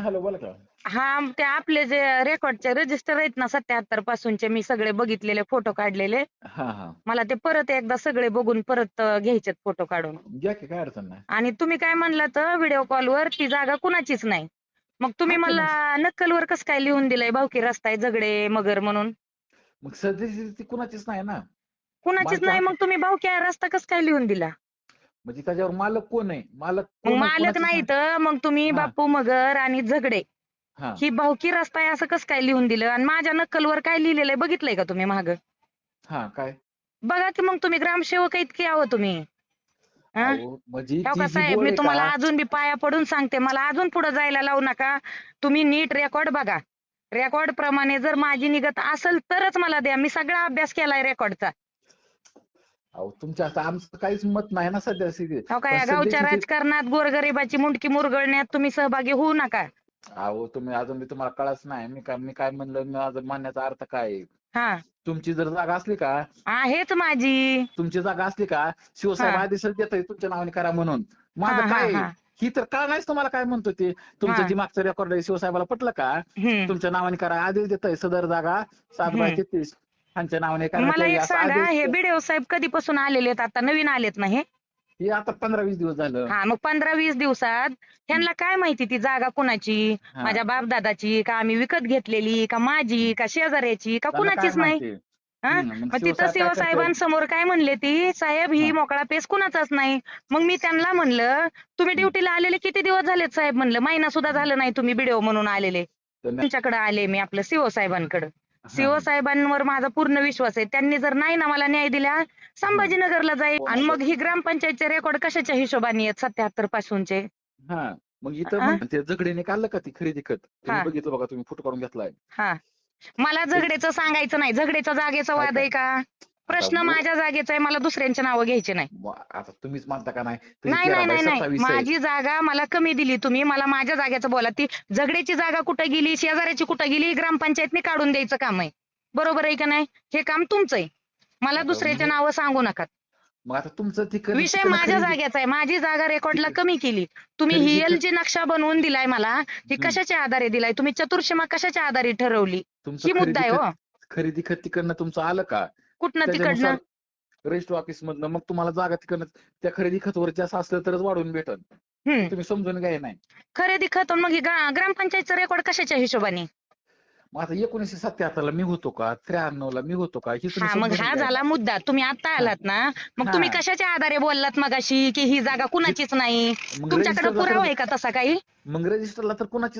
Hello बोला का. हा ते आपले जे रेकॉर्डचे रजिस्टर आहेत ना सत्याहत्तर पासूनचे मी सगळे बघितलेले फोटो काढलेले. हा हा. मला ते परत एकदा सगळे बघून परत अं, घ्यायचेत फोटो काढून. घ्या की काय अडचण नाही. आणि तुम्ही काय म्हणला तर व्हिडिओ कॉलवर ती जागा कुणाचीच नाही. मग तुम्ही मला नक्कलवर कसं काय लिहून दिलंय भावकी रस्ता आहे झगडे मगर म्हणून? मग ती कुणाचीच नाही ना. कुणाचीच नाही मग तुम्ही भावकी रस्ता कसं काय लिहून दिला? म्हणजे त्याच्यावर मालक कोण आहे? मालक मग कोण आहे? मालक नाही तर मग तुम्ही हा. बापू मगर आणि झगडे. हा. ही भावकी रस्ता आहे असं कसं काय लिहून दिलं? आणि माझ्या नक्कलवर काय लिहिलेलं आहे बघितलंय का तुम्ही माग? हा काय? बघा की मग तुम्ही ग्रामसेवक आहेत की आहो तुम्ही? हा? अहो, म्हणजे का साहेब बोल मी आहे तुम्हाला का, अजून बी पाया पडून सांगते. मला अजून पुढे जायला लावू नका. तुम्ही नीट रेकॉर्ड बघा. रेकॉर्ड प्रमाणे जर माझी निगत असेल तरच मला द्या. मी सगळा अभ्यास केलाय रेकॉर्डचा. अहो तुमच्या आता आमचं काहीच मत नाही ना सध्या स्थितीत हो का पण या गावच्या सध्याची जी- राजकारणात गोरगरिबाची मुंडकी मुरगळण्यात तुम्ही सहभागी होऊ नका अहो तुम्ही अजून बी तुम्हाला कळच नाही मी काय मी काय म्हणलं माझं म्हणण्याचा अर्थ काय आहे? हा तुमची जर जागा असली का आहेच माझी तुमची जागा असली का शिवसाहेब हा. आदेश देतोय तुमच्या नावाने करा म्हणून माझं हा, काय हा. ही तर कळ नाहीच तुम्हाला काय म्हणतो ते तुमचं हा. जे मागचं रेकॉर्ड आहे शिवसाहेबाला पटलं का हम्म. तुमच्या नावाने करा आदेश देतोय सदर जागा सात बाय हम्म. तेहतीस त्यांच्या नावाने मला एक सांगा हे बीडीओ साहेब कधीपासून आलेले आहेत? आता नवीन आलेत ना हे? हे आता पंधरा वीस दिवस झालं. हा मग पंधरा वीस दिवसात ह्यांना काय माहिती ती जागा कुणाची. माझ्या बापदादाची का आम्ही विकत घेतलेली? का माझी? का शेजाऱ्याची? का त्यांना कुणाचीच नाही? हा? मग तिथं? शिवसाहेबांसमोर काय म्हणले ती? साहेब ही. मोकळा पेस कुणाचाच नाही. मग मी त्यांना म्हणलं तुम्ही ड्युटीला आलेले किती दिवस झालेत साहेब? म्हणलं महिना सुद्धा झालं नाही तुम्ही व्हिडिओ म्हणून आलेले. त्यांना- तुमच्याकडे आले मी आपलं सीओ साहेबांकडे हा. सीओ साहेबांवर माझा पूर्ण विश्वास आहे. त्यांनी जर नाही ना मला न्याय दिला संभाजीनगरला जाईल. हो, आणि असं. मग ही ग्रामपंचायतचे रेकॉर्ड कशाच्या हिशोबाने आहेत सत्याहत्तर पासूनचे? हा मग इथं हा? ते काढलं का ती खरेदी खत? तुम्ही हा. बघितलं बघा तुम्ही फोटो काढून घेतलाय. हा. मला झगडेचं सांगायचं नाही. झगडेचा जागेचा वाद आहे का? प्रश्न माझ्या जागेचा आहे मला दुसऱ्यांची नावं घ्यायची नाही. आता तुम्हीच मानता का नाही? नाही नाही नाही. माझी जागा मला कमी दिली तुम्ही. मला माझ्या जागेचं बोला. ती झगड्याची जागा कुठं गेली शेजाऱ्याची कुठं गेली ग्रामपंचायतने काढून द्यायचं काम आहे. बरोबर आहे का नाही? हे काम तुमचं आहे. मला दुसऱ्याचे नावं सांगू नका. मग आता तुमचं ती विषय माझ्या जागेचा आहे. माझी जागा रेकॉर्डला कमी केली. तुम्ही खरेदी ही कर- एल जी नक्षा बनवून दिलाय मला. ही हम्म. कशाच्या आधारे दिलाय? तुम्ही चतुर्शीमा कशाच्या आधारे ठरवली? ही मुद्दा आहे हो. खरेदी खत तिकडनं तुमचं आलं का? कुठनं तिकडनं? रजिस्टर ऑफिस मधनं. मग तुम्हाला जागा तिकडनं त्या खरेदी खतवर जास्त असलं तरच वाढवून भेटल तुम्ही समजून घ्याय नाही. खरेदी खत मग ही ग्रा- ग्रामपंचायतचं रेकॉर्ड कशाच्या हिशोबाने? मग आता एकोणीसशे सत्याहत्तर ला मी होतो का? त्र्याण्णव ला मी होतो का? मग हा. झाला मुद्दा. तुम्ही आता आलात ना? मग तुम्ही. कशाच्या आधारे बोललात मगाशी की ही जागा कुणाचीच नाही? मग तुमच्याकडे पुरावा आहे का तसा काही? मग रजिस्टरला तर कोणाचीच